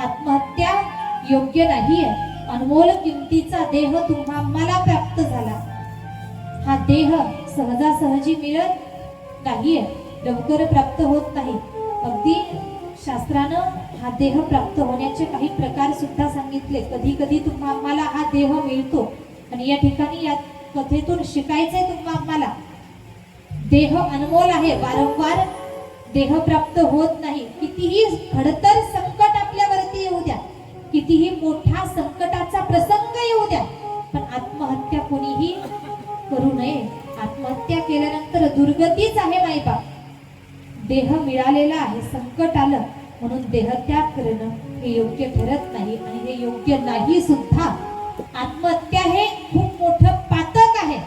आत्महत्या योग्य नाहीये. अनमोल किमतीचा देह तुम्हा मला प्राप्त झाला. हा देह सहजासहजी मिळत नाहीये. लवकर प्राप्त होत नाही. अगदी शास्त्रानं हा देह प्राप्त होण्याचे काही प्रकार सुद्धा सांगितले. कधी कधी तुम्हा आम्हाला हा देह मिळतो. आणि या ठिकाणी या कथेतून शिकायचंय तुम्हा आम्हाला देह अनमोल आहे. वारंवार देह प्राप्त होत नाही. कितीही खडतर संकट कितीही मोठा संकटाचा प्रसंग येऊ द्या पण आत्महत्या कोणीही करू नये. आत्महत्या केल्यानंतर दुर्गतीच आहे माईबाप. देह मिळालेला आहे संकट आलं म्हणून देहत्याग करणं हे योग्य ठरत नाही आणि हे योग्य नाही सुद्धा. आत्महत्या हे खूप मोठं पातक आहे.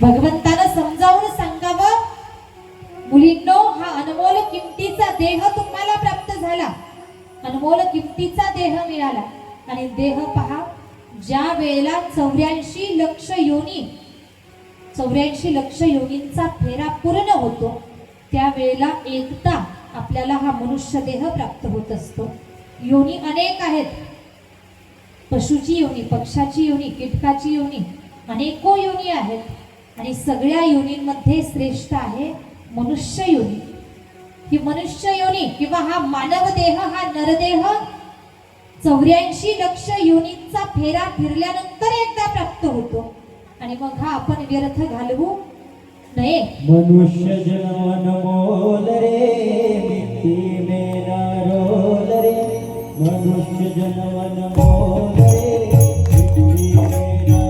भगवंता अनमोल किमतीचा देह मिळाला. आणि देह पहा ज्या वेळेला चौऱ्याऐंशी लक्ष योनी चौऱ्याऐंशी लक्ष योनींचा फेरा पूर्ण होतो त्यावेळेला एकदा आपल्याला हा मनुष्य देह प्राप्त होत असतो. योनी अनेक आहेत. पशुची योनी पक्षाची योनी कीटकाची योनी अनेको योनी आहेत. आणि सगळ्या योनींमध्ये श्रेष्ठ आहे मनुष्य योनी. की मनुष्य योनी किंवा हा मानव देह हा नरदेह चौऱ्याऐंशी लक्ष योनींचा फेरा फिरल्यानंतर एकदा प्राप्त होतो. आणि मग हा आपण व्यर्थ घालवू नये. मनुष्य जन्म रे मिट्टी में ना रोल रे. मनुष्य जन्म रे मिट्टी में ना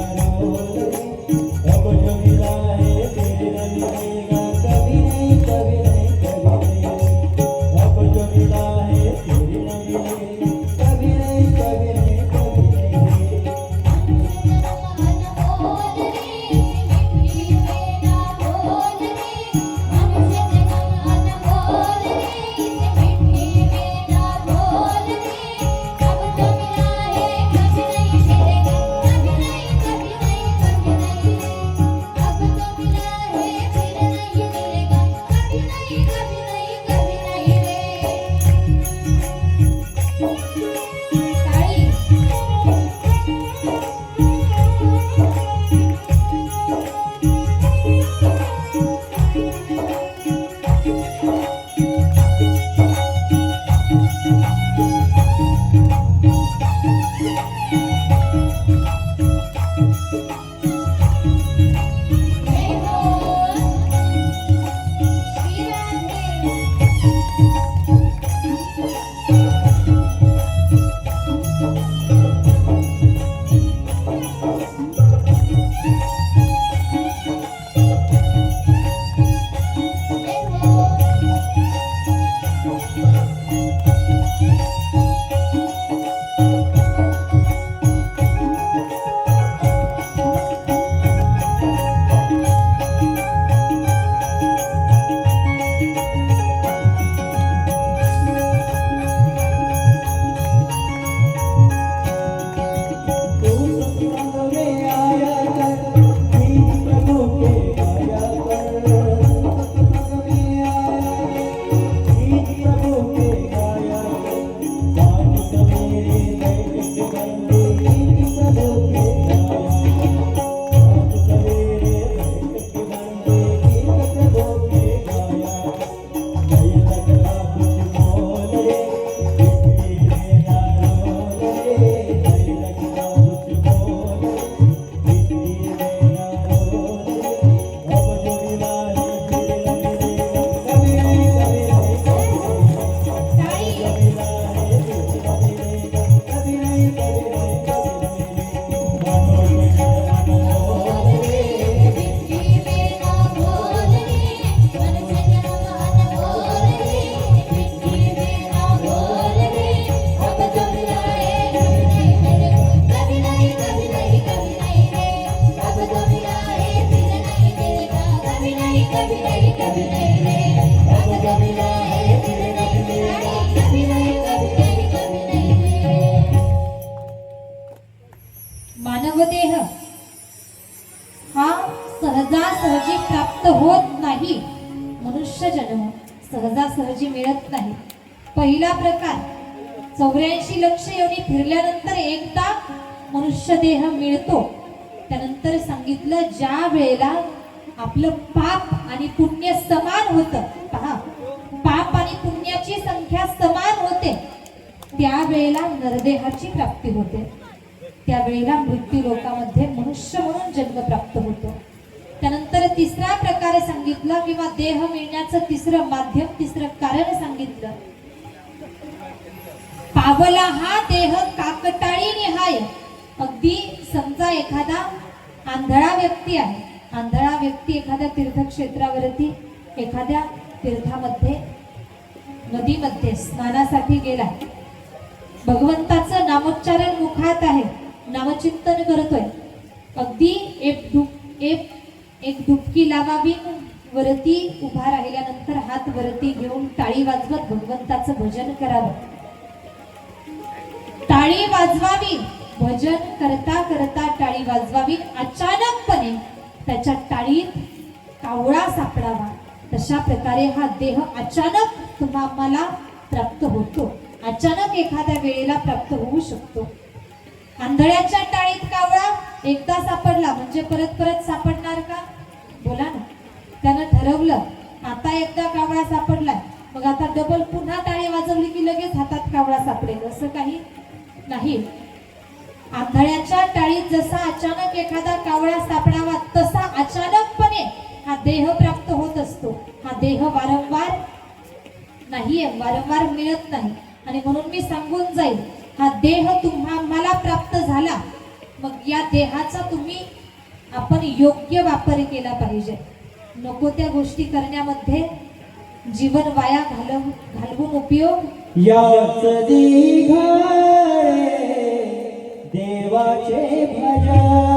चौऱ्याऐंशी लक्ष योनी फिरल्यानंतर एकदा मनुष्य देह मिळतो. त्यानंतर सांगितलं ज्या वेळेला आपलं पाप आणि पुण्य समान होतं पहा पाप आणि पुण्याची संख्या समान होते त्यावेळेला नरदेहाची प्राप्ती होते. त्यावेळेला मृत्यू लोकामध्ये मनुष्य म्हणून जन्म प्राप्त होतो. त्यानंतर तिसरा प्रकार सांगितला किंवा देह मिळण्याचं तिसरं माध्यम तिसरं कारण सांगितलं. पावला हा देह काकताळी निहाय अगदी समजा एखादा आंधळा व्यक्ती आहे. आंधळा व्यक्ती एखाद्या तीर्थक्षेत्रावरती एखाद्या तीर्थामध्ये नदीमध्ये स्नानासाठी गेला. भगवंताचं नामोच्चारण मुखात आहे. नामचिंतन करतोय. अगदी एक डुब एक एक डुबकी लावावी वरती उभा राहिल्यानंतर हात वरती घेऊन टाळी वाजवत भगवंताचं भजन करावं. टाळी वाजवावी. भजन करता करता टाळी वाजवावी. अचानकपणे त्याच्या टाळीत कावळा सापडावा. तशा प्रकारे हा देह अचानक तुम्हा मला प्राप्त होतो. अचानक एखाद्या वेळेला प्राप्त होऊ शकतो. आंधळ्याच्या टाळीत कावळा एकदा सापडला म्हणजे परत परत सापडणार का? बोला ना. त्यानं ठरवलं आता एकदा कावळा सापडलाय. मग आता डबल पुन्हा टाळी वाजवली की लगेच हातात कावळा सापडेल असं काही नाही. आंधळ्याच्या टाळीत जसा अचानक एखादा कावळा सापडावा तसा अचानकपणे हा देह प्राप्त होत असतो. हा देह वारंवार नाहीये वारंवार मिळत नाही. आणि म्हणून मी सांगून जाईल हा देह तुम्हा मला प्राप्त झाला मग या देहाचा तुम्ही आपण योग्य वापर केला पाहिजे. नको त्या गोष्टी करण्यामध्ये जीवन वाया घालव घालवून उपयोग? याच दिघारे देवाचे भजन.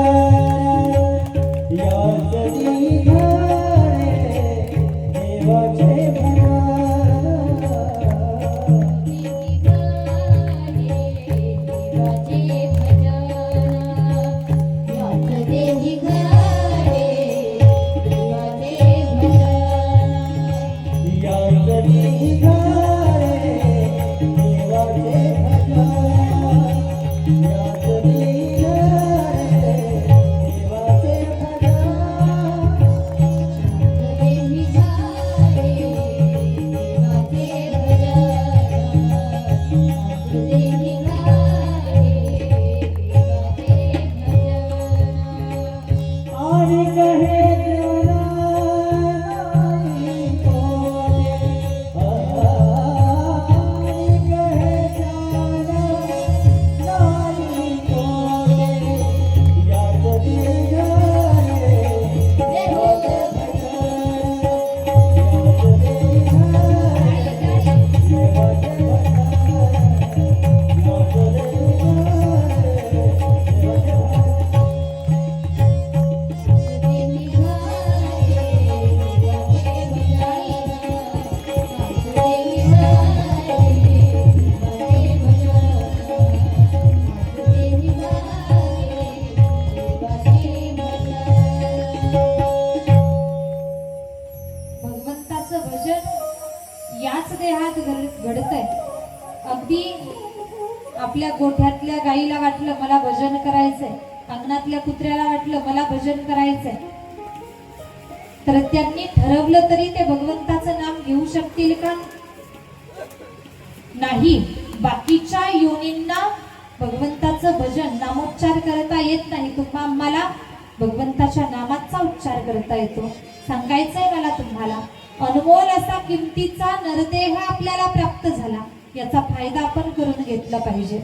येतो. सांगायचंय मला तुम्हाला अनमोल असा किमतीचा नरदेह आपल्याला प्राप्त झाला. याचा फायदा आपण करून घेतला पाहिजे.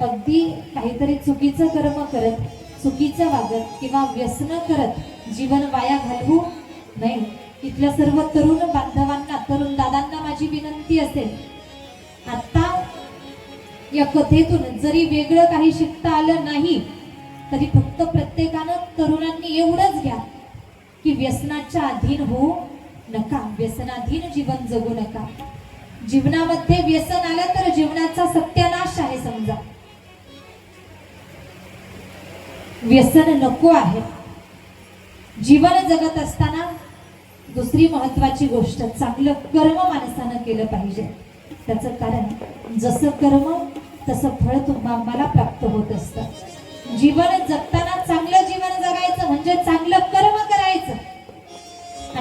अगदी काहीतरी चुकीचं कर्म करत चुकीचं वागत किंवा व्यसन करत जीवन वाया घालवू नाही इथल्या सर्व तरुण बांधवांना तरुण दादांना माझी विनंती असेल. आता या कथेतून जरी वेगळं काही शिकता आलं नाही तरी फक्त प्रत्येकानं तरुणांनी एवढंच घ्या. की व्यसनाच्या अधीन होऊ नका. व्यसनाधीन जीवन जगू नका. जीवनामध्ये व्यसन आलं तर जीवनाचा सत्यानाश आहे समजा. व्यसन नको आहे. जीवन जगत असताना दुसरी महत्वाची गोष्ट चांगलं कर्म माणसानं केलं पाहिजे. त्याचं कारण जसं कर्म तसं फळ तुम्हा मला प्राप्त होत असतं. जीवन जगताना चांगलं जीवन जगायचं म्हणजे चांगलं कर्म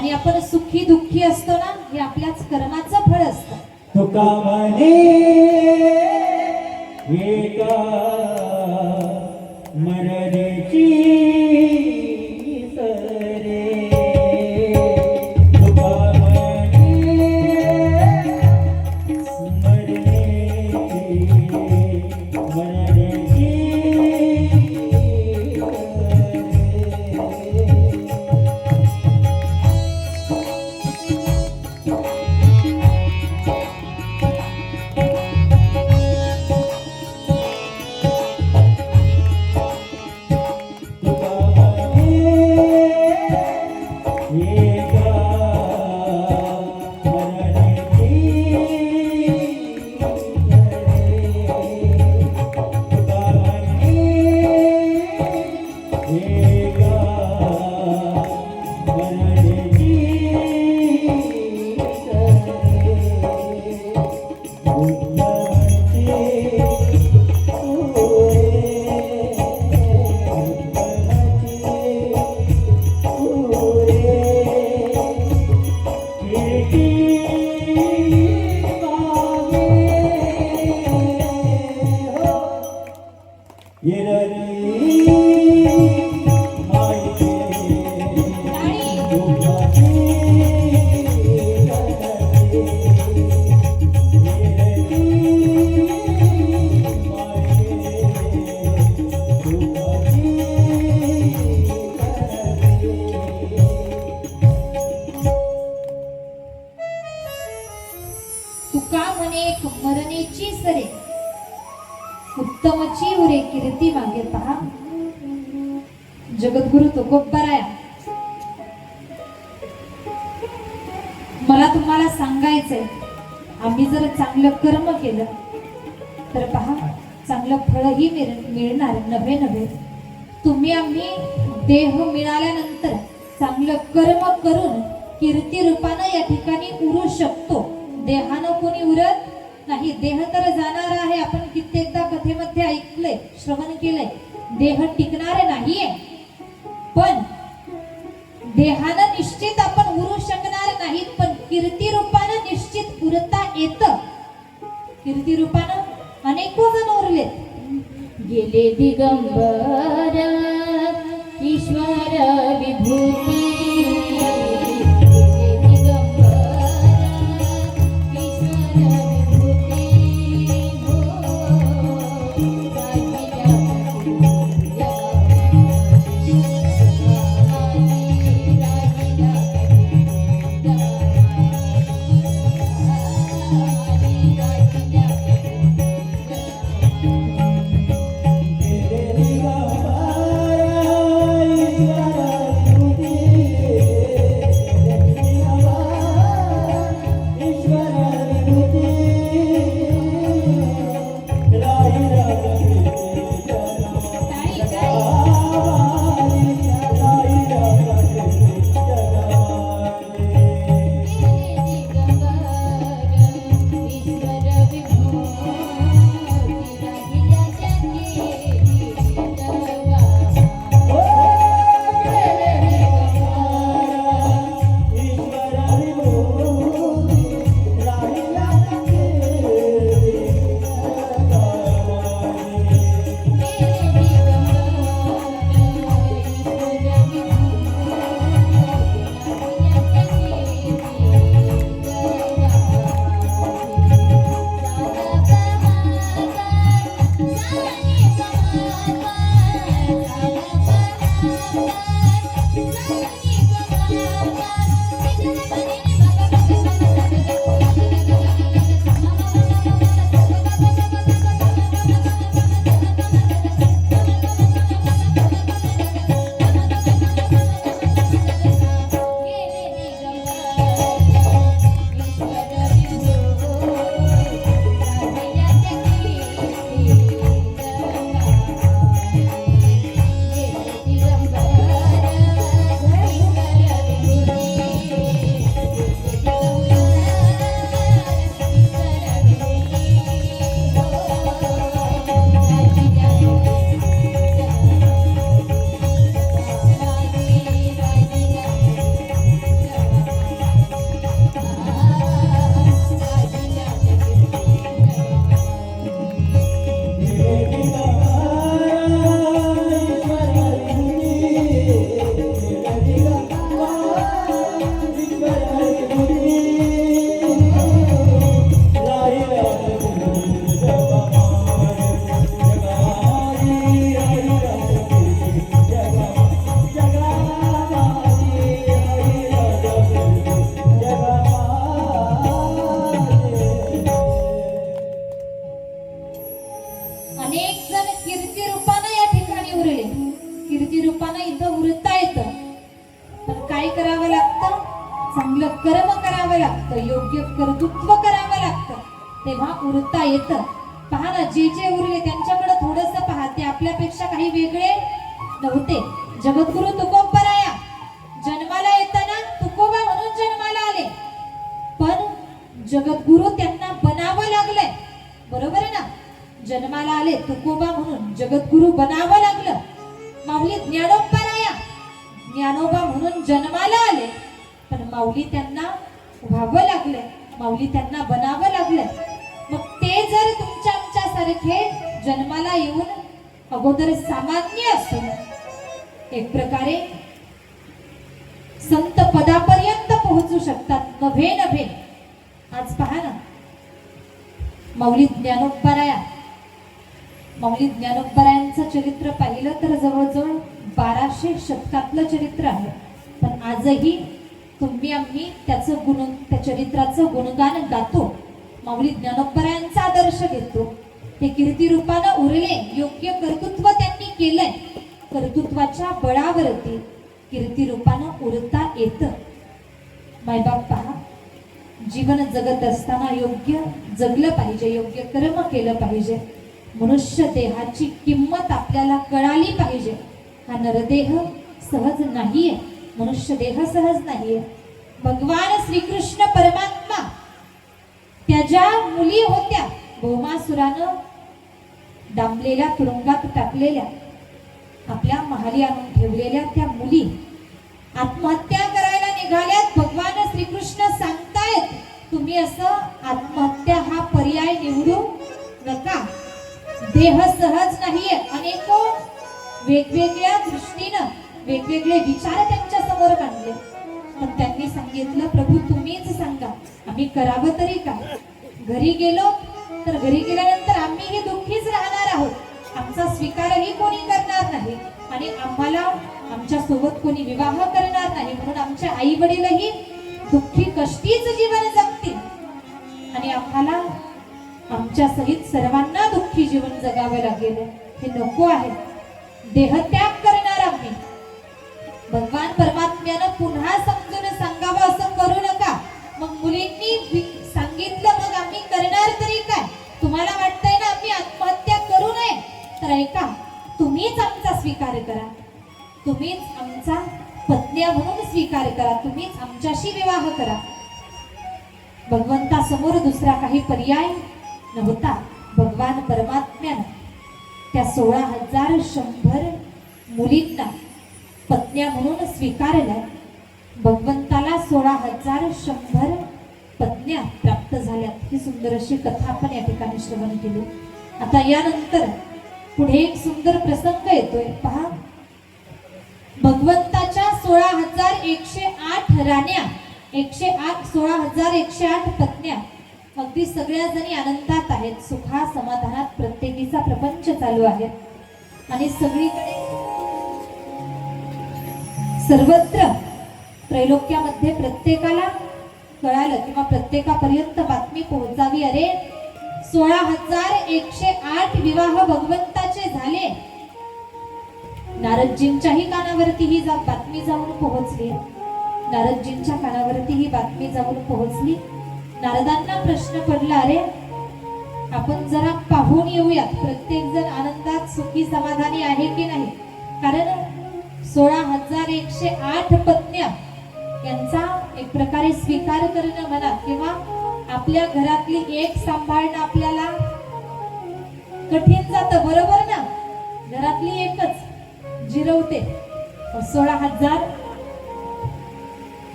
आणि आपण सुखी दुःखी असतो ना हे आपल्याच कर्माचं फळ असतं. तुका म्हणे एक मरणेची सरे. उत्तमची उरे कीर्ती मागे पहा. जगद्गुरु तुकोबराया मला तुम्हाला सांगायचंय आम्ही जर चांगलं कर्म केलं तर पहा चांगलं फळही मिळ- मिळणार नव्हे नव्हे तुम्ही आम्ही देह मिळाल्यानंतर चांगलं कर्म करून कीर्ती रूपानं या ठिकाणी उरू शकतो. देहानं कोणी उरत नाही देह तर जाणार आहे. आपण कित्येकदा कथेमध्ये ऐकलंय श्रवण केलंय. देह टिकणार नाहीये. पण देहानं निश्चित आपण उरू शकणार नाहीत पण कीर्ती रूपानं निश्चित उरता येत. कीर्ती रूपानं अनेको जण उरलेत. गेले दिगंबर आमच्या जन्माला येऊन अगोदर सामान्य असून एक प्रकारे संत पदापर्यंत पोहोचू शकतात. नव्हे नव्हे आज पहा ना. माऊली ज्ञानोपराया. माऊली ज्ञानोपरायांचं चरित्र पाहिलं तर जवळजवळ बाराशे शतकातलं चरित्र आहे. पण आजही तुम्ही आम्ही त्याचं गुण त्या चरित्राचं गुणगान गातो. माऊली ज्ञानोपरायांचा आदर्श घेतो. हे कीर्ती रूपानं उरले योग्य कर्तृत्व त्यांनी केलंय. कर्तृत्वाच्या बळावरती कीर्ती रूपानं उरता येत. मायबाप पहा जीवन जगत असताना योग्य जगलं पाहिजे योग्य कर्म केलं पाहिजे. मनुष्य देहाची किंमत आपल्याला कळाली पाहिजे. हा नरदेह सहज नाहीये मनुष्य देह सहज नाहीये. भगवान श्रीकृष्ण परमात्मा त्या ज्या मुली होत्या भौमासुरानं डांबलेल्या तुरुंगात टाकलेल्या आपल्या महाली आणून ठेवलेल्या त्या मुली आत्महत्या करायला निघाल्यात. भगवान श्रीकृष्ण सांगतायत तुम्ही असं आत्महत्या हा पर्याय निवडू नका. देह सहज नाहीये. अनेको वेगवेगळ्या दृष्टीनं वेगवेगळे विचार त्यांच्यासमोर मांडले. पण त्यांनी सांगितलं प्रभू तुम्हीच सांगा. आम्ही करावं तरी काय? घरी गेलो तर घरी गेल्यानंतर आम्ही हे दुःखीच राहणार आहोत. आमचा स्वीकारही कोणी करणार नाही आणि आम्हाला आमच्यासोबत कोणी विवाह करणार नाही म्हणून आमच्या आई वडीलही दुःखी कष्टीच जीवन जगतील. आणि आम्हाला आमच्या सहित सर्वांना दुःखी जीवन जगावे लागेल. हे नको आहे. देहत्याग करणार आम्ही. पर्याय नव्हता. भगवान परमात्म्यानं त्या सोळा हजार शंभर मुलींना पत्न्या म्हणून स्वीकारलं. भगवंताला सोळा हजार शंभर पत्न्या प्राप्त झाल्या ही सुंदर अशी कथा आपण या ठिकाणी श्रवण केली. आता यानंतर पुढे एक सुंदर प्रसंग येतोय. पहा. भगवंताच्या सोळा हजार एकशे आठ राण्या एकशे आठ सोळा हजार एकशे आठ पत्न्या अगदी सगळ्या जणी आनंदात आहेत. सुखा समाधानात प्रत्येकीचा प्रपंच चालू आहे. आणि सगळीकडे सर्वत्र त्रैलोक्यामध्ये प्रत्येकाला कळालं किंवा प्रत्येकापर्यंत बातमी पोहोचावी. अरे सोळा हजार एकशे आठ विवाह भगवंताचे झाले. नारदजींच्याही कानावरती ही जा बातमी जाऊन पोहोचली. नारदजींच्या कानावरती ही बातमी जाऊन पोहोचली. नारदांना प्रश्न पडला अरे आपण जरा पाहून येऊयात प्रत्येक जण आनंदात सुखी समाधानी आहे की नाही? कारण सोळा हजार एकशे आठ पत्न्या यांचा एक प्रकारे स्वीकार करणं म्हणा किंवा आपल्या घरातली एक सांभाळणं आपल्याला कठीण जातं बरोबर ना? घरातली एकच जिरवते. सोळा हजार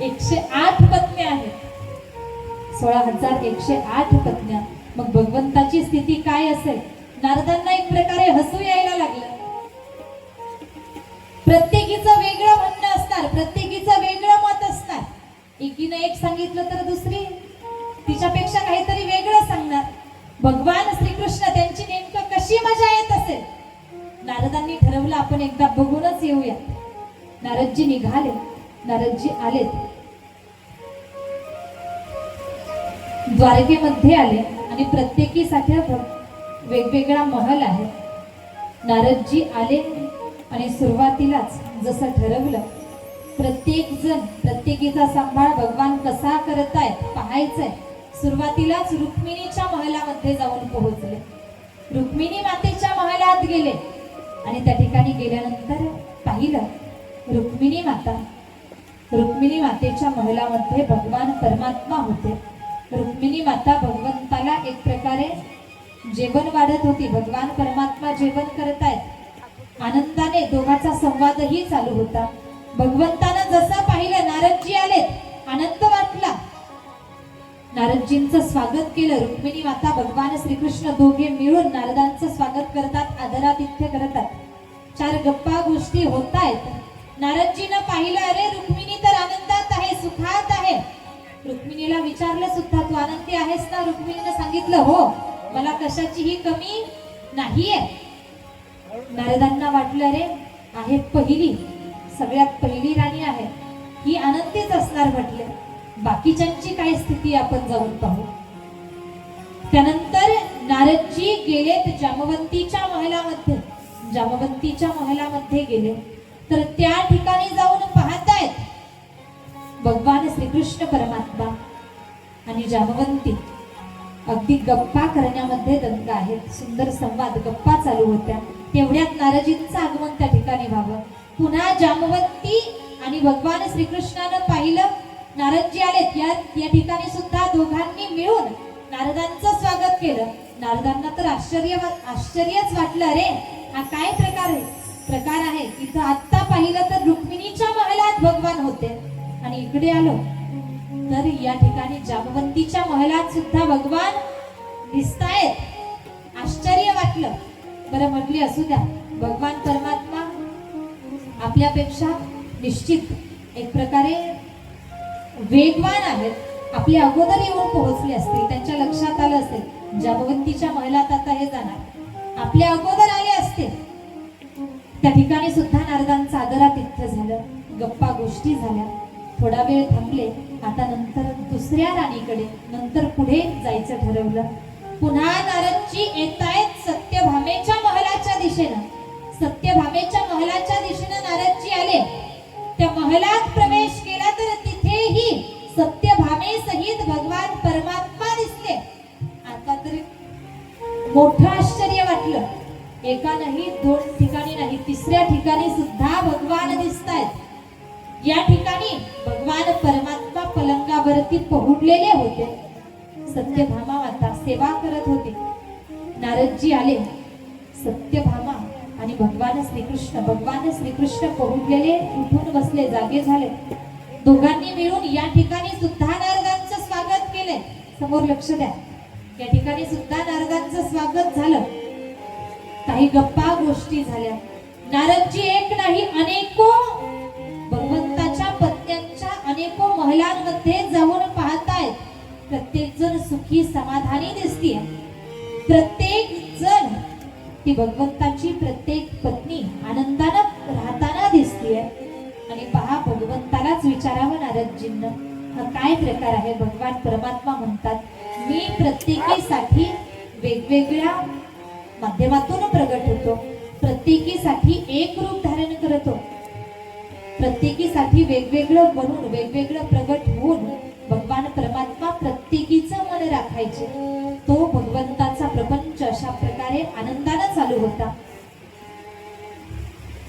एकशे आठ पत्न्या आहेत. सोळा हजार एकशे आठ पत्न्या मग भगवंताची स्थिती काय असेल? नारदांना एक प्रकारे हसू यायला लागलं. प्रत्येकीचं वेगळं म्हणणं असणार प्रत्येकीचं वेगळं मत असणार. एकीनं एक सांगितलं तर दुसरी. तिच्यापेक्षा काहीतरी वेगळं सांगणार. भगवान श्रीकृष्ण त्यांची नेमकं कशी मजा येत असेल? नारदांनी ठरवलं आपण एकदा बघूनच येऊया नारदजी निघाले. नारदजी आलेत. द्वारकेमध्ये आले आणि प्रत्येकीसाठी वेगवेगळा महल आहे. नारदजी आले आणि सुरुवातीलाच जसं ठरवलं प्रत्येक जण प्रत्येकीचा सांभाळ भगवान कसा करत आहेत पाहायचंय. सुरुवातीलाच रुक्मिणीच्या महलामध्ये जाऊन पोहोचले. रुक्मिणी मातेच्या महलात गेले आणि त्या ठिकाणी गेल्यानंतर पाहिलं रुक्मिणी माता रुक्मिणी मातेच्या महलामध्ये भगवान परमात्मा होते. रुक्मिणी माता भगवंताला एक प्रकारे जेवण वाढत होती. भगवान परमात्मा जेवण करत आहेत आनंदाने दोघांचा संवादही चालू होता. भगवंतानं जसं पाहिलं नारदजी आलेत. आनंद वाटला. नारदजींचं स्वागत केलं. रुक्मिणी माता भगवान श्रीकृष्ण दोघे मिळून नारदांचं स्वागत करतात आदरातिथ्य करतात. चार गप्पा गोष्टी होत आहेत नारदजीनं पाहिलं अरे रुक्मिणी तर आनंदात आहे सुखात आहे. रुक्मिणीला विचारलं सुद्धा तू आनंदी आहेस ना? रुक्मिणीने सांगितलं हो मला कशाचीही कमी नाहीये. नारदांना वाटलं रे आहे पहिली सगळ्यात पहिली राणी आहे. ही आनंदीच असणार म्हटले. बाकीच्यांची काय स्थिती आपण जाऊन पाहू. त्यानंतर नारदजी गेलेत जामवंतीच्या महलामध्ये जामवंतीच्या महलामध्ये गेले. तर त्या ठिकाणी जाऊन पाहत भगवान श्रीकृष्ण परमात्मा आणि जामवंती. अगदी गप्पा करण्यामध्ये दंग आहेत. सुंदर संवाद गप्पा चालू होत्या. तेवढ्यात नारजींचं आगमन त्या ठिकाणी व्हावं. पुन्हा जामवंती आणि भगवान श्रीकृष्णानं पाहिलं नारदजी आलेत. या या ठिकाणी सुद्धा दोघांनी मिळून नारदांचं स्वागत केलं. नारदांना तर आश्चर्य आश्चर्यच वाटलं. अरे हा काय प्रकार आहे? प्रकार आहे. इथं आत्ता पाहिलं तर रुक्मिणीच्या महालात भगवान होते. आणि इकडे आलो. तर या ठिकाणी जामवंतीच्या महलात सुद्धा भगवान दिसतायत. आश्चर्य वाटलं. बरं म्हटली असू द्या. भगवान परमात्मा आपल्यापेक्षा निश्चित एक प्रकारे वेगवान आहेत. आपले अगोदर येऊन पोहोचले असतील त्यांच्या लक्षात आलं असेल जामवंतीच्या महिलात आता हे जाणार. आपल्या अगोदर आले असते त्या ठिकाणी सुद्धा नारदांचं आदरातिथ्य झालं गप्पा गोष्टी झाल्या. थोडा वेळ थांबले आता नंतर दुसऱ्या राणीकडे नंतर पुढे जायचं ठरवलं. पुन्हा नारदजी येतायत सत्यभामेच्या महलाच्या दिशेनं. सत्यभामेच्या महलाच्या दिशेनं नारदजी आले. त्या महलात प्रवेश केला तर तिथेही सत्यभामे सहित भगवान परमात्मा दिसले. आता तरी मोठं आश्चर्य वाटलं. एका नाही दोन ठिकाणी नाही तिसऱ्या ठिकाणी सुद्धा भगवान दिसत आहेत या ठिकाणी भगवान परमात्मा पलंगावरती पहुडलेले होते. सत्यभामा माता सेवा करत होते. नारदजी आले. सत्यभामा आणि भगवान श्रीकृष्ण भगवान श्रीकृष्ण पहुडलेले उठून बसले जागे झाले. दोघांनी मिळून या ठिकाणी सुद्धा नारदांचं स्वागत केले. समोर लक्ष द्या. या ठिकाणी सुद्धा नारदांचं स्वागत झालं. काही गप्पा गोष्टी झाल्या. नारदजी एक नाही अनेको महिलांमध्ये जाऊन पाहतायत प्रत्येक जण सुखी समाधानी दिसतीये. प्रत्येक जण ती भगवंताची प्रत्येक पत्नी आनंदानं राहताना दिसतीये. आणि पहा भगवंतालाच विचारावं नारदजींना. हा काय प्रकार आहे? भगवान परमात्मा म्हणतात मी प्रत्येकीसाठी वेगवेगळ्या माध्यमातून प्रगट होतो. प्रत्येकीसाठी एक रूप धारण करतो. प्रत्येकीसाठी वेगवेगळं बनून वेगवेगळं प्रगट होऊन भगवान परमात्मा प्रत्येकीचं मन राखायचे. तो भगवंताचा प्रपंच अशा प्रकारे आनंदानं चालू होता.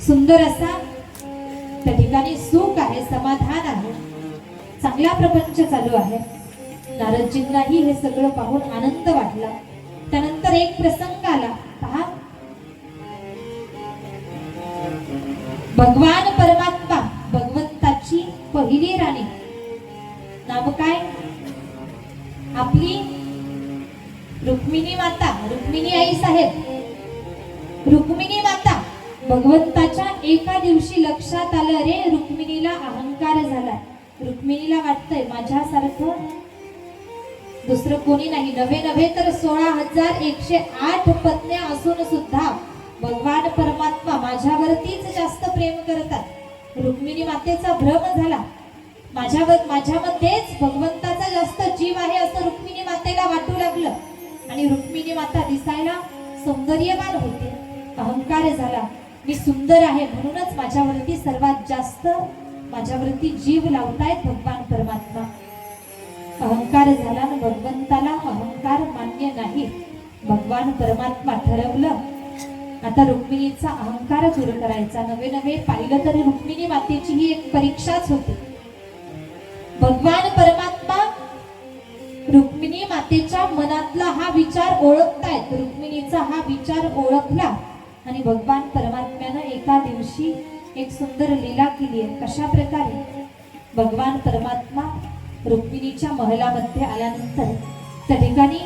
सुंदर असा त्या ठिकाणी सुख आहे समाधान आहे. चांगला प्रपंच चालू आहे. नारदजींनाही हे सगळं पाहून आनंद वाटला. त्यानंतर एक प्रसंग आला. पहा. भगवान परमात्मा पहिली राणी. नाव काय? आपली रुक्मिणी माता रुक्मिणी आई साहेब. रुक्मिणी माता भगवंताच्या एका दिवशी लक्षात आलं रे रुक्मिणीला अहंकार झाला रुक्मिणीला वाटतंय माझ्यासारखं दुसरं कोणी नाही. नवे नव्हे तर सोळा हजार एकशे आठ पत्न्या असून सुद्धा भगवान परमात्मा माझ्यावरतीच जास्त प्रेम करतात. रुक्मिणी मातेचा भ्रम झाला. माझ्या माझ्यामध्येच भगवंताचा जास्त जीव आहे असं रुक्मिणी मातेला वाटू लागलं. आणि रुक्मिणी माता दिसायला सौंदर्यवान होते. अहंकार झाला. मी सुंदर आहे म्हणूनच माझ्यावरती सर्वात जास्त माझ्यावरती जीव लावतायत भगवान परमात्मा. अहंकार झाला भगवंताला अहंकार मान्य नाही. भगवान परमात्मा ठरवलं. आता रुक्मिणीचा अहंकार दूर करायचा. नवे नवे पाहिलं तरी रुक्मिणी मातेची ही एक परीक्षाच होती. भगवान परमात्मा रुक्मिणी मातेच्या मनातला हा विचार ओळखतायत. रुक्मिणीचा हा विचार ओळखला आणि भगवान परमात्म्यानं एका दिवशी एक सुंदर लीला केली आहे. कशा प्रकारे भगवान परमात्मा रुक्मिणीच्या महलामध्ये आल्यानंतर. त्या ठिकाणी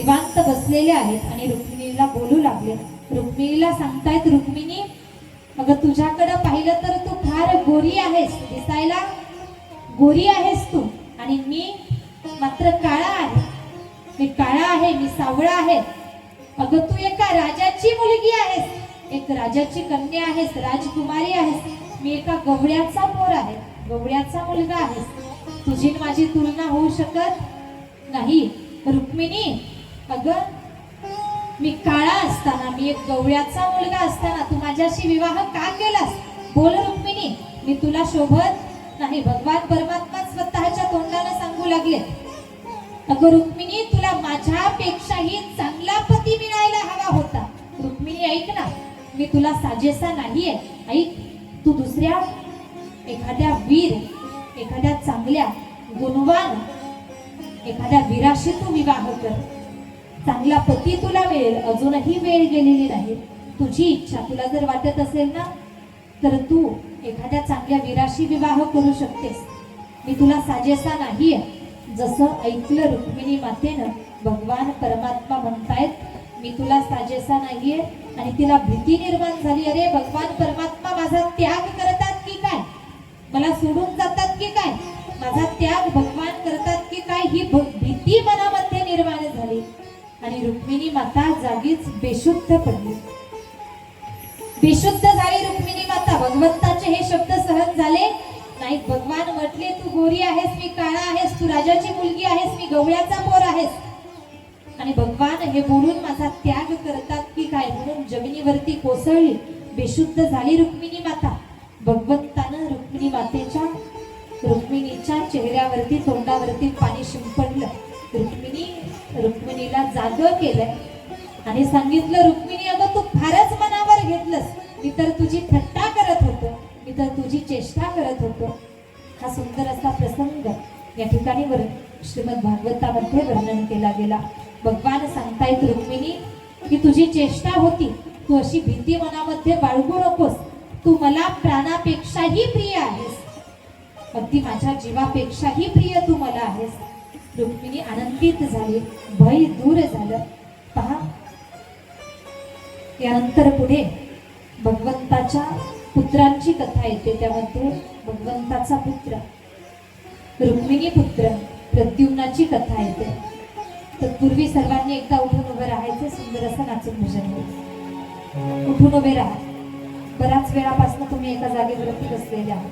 निवांत बसलेले आहेत आणि रुक्मिणीला बोलू लागले. रुक्मिणीला सांगतायत रुक्मिणी अगं तुझ्याकडं पाहिलं तर तू फार गोरी आहेस. दिसायला गोरी आहेस तू. आणि मी मात्र काळा आहे. मी काळा आहे मी सावळा आहे. अगं तू एका राजाची मुलगी आहेस. एक राजाची कन्या आहेस राजकुमारी आहेस. मी एका गवळ्याचा पोर आहे. गवळ्याचा मुलगा आहेस. तुझी माझी तुलना होऊ शकत नाही. रुक्मिणी अगं मी काळा असताना मी एक गवळ्याचा मुलगा असताना तू माझ्याशी विवाह का केलास? बोल रुक्मिणी मी तुला शोभत नाही. भगवान परमात्मा स्वतःच्या तोंडाने सांगू लागले. अगं रुक्मिणी तुला माझ्यापेक्षाही चांगला पती मिळायला हवा होता. रुक्मिणी ऐक ना मी तुला साजेसा नाहीये. ऐक तू दुसऱ्या एखाद्या वीर एखाद्या चांगल्या गुणवान एखाद्या वीराशी तू विवाह कर. चांगला पती तुला मिळेल अजूनही वेळ गेलेली नाही. तुझी इच्छा तुला जर वाटत असेल ना तर तू एखाद्या चांगल्या वीराशी विवाह करू शकतेस. मी तुला साजेसा नाहीये. जसं ऐकलं रुक्मिणी मातेनं भगवान परमात्मा म्हणतायत मी तुला साजेसा नाहीये आणि तिला भीती निर्माण झाली. अरे भगवान परमात्मा माझा त्याग करतात की काय? मला सोडून जातात की काय? माझा त्याग भगवान करतात की काय? ही भ- भीती मनामध्ये निर्माण झाली. आणि रुक्मिणी माता जागीच बेशुद्ध पडली. बेशुद्ध झाली रुक्मिणी माता. भगवंताचे हे शब्द सहन झाले नाही भगवान म्हटले तू गोरी आहेस मी काळा आहेस तू राजाची मुलगी आहेस मी गवळ्याचा पोर आहेस. आणि भगवान हे बोलून माझा त्याग करतात की काय? म्हणून जमिनीवरती कोसळली. बेशुद्ध झाली रुक्मिणी माता. भगवंतानं रुक्मिणी मातेच्या रुक्मिणीच्या चेहऱ्यावरती तोंडावरती पाणी शिंपडलं. रुक्मिणी रुक्मिणीला जाग केलंय. आणि सांगितलं रुक्मिणी अगं तू फारच मनावर घेतलंस. मी तर तुझी थट्टा करत होतो. मी तर तुझी चेष्टा करत होतो. हा सुंदर असा प्रसंग या ठिकाणी श्रीमद भागवतामध्ये वर्णन केला गेला. भगवान सांगतायत रुक्मिणी की तुझी चेष्टा होती. तू अशी भीती मनामध्ये बाळगू नकोस. तू मला प्राणापेक्षाही प्रिय आहेस. अगदी माझ्या जीवापेक्षाही प्रिय तू मला आहेस. रुक्मिणी आनंदित झाली भय दूर झालं. पहा. यानंतर पुढे भगवंताच्या पुत्रांची कथा येते त्यामध्ये भगवंताचा पुत्र रुक्मिणी पुत्र प्रद्युम्नाची कथा येते. तर पूर्वी सर्वांनी एकदा उठून उभे राहायचे सुंदर असं नाचून भजन उठून उभे राहा. बऱ्याच वेळापासून तुम्ही एका जागेवरती बसलेले आहात.